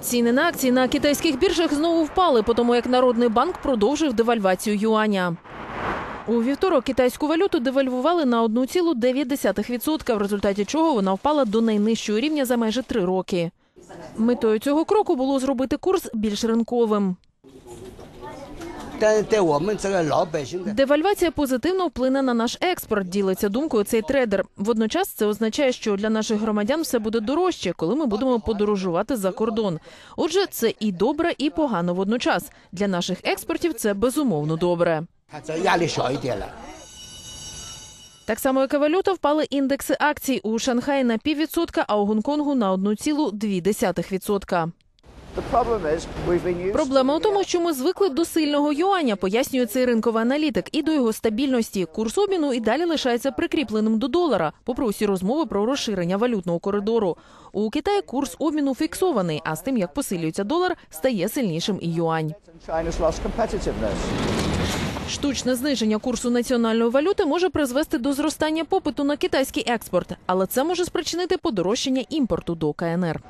Ціни на акції на китайських біржах знову впали, по тому як Народний банк продовжив девальвацію юаня. У вівторок китайську валюту девальвували на 1,9%, в результаті чого вона впала до найнижчого рівня за майже три роки. Метою цього кроку було зробити курс більш ринковим. Девальвація позитивно вплине на наш експорт. Ділиться думкою цей трейдер. Водночас це означає, що для наших громадян все буде дорожче, коли ми будемо подорожувати за кордон. Отже, це і добре, і погано водночас. Для наших експортів це безумовно добре. Так само, як і валюта, впали індекси акцій у Шанхаї на піввідсотка, а у Гонконгу на 1,2%. Проблема у тому, що ми звикли до сильного юаня, пояснює цей ринковий аналітик, і до його стабільності. Курс обміну і далі лишається прикріпленим до долара, попри усі розмови про розширення валютного коридору. У Китаї курс обміну фіксований, а з тим, як посилюється долар, стає сильнішим і юань. Штучне зниження курсу національної валюти може призвести до зростання попиту на китайський експорт, але це може спричинити подорожчання імпорту до КНР.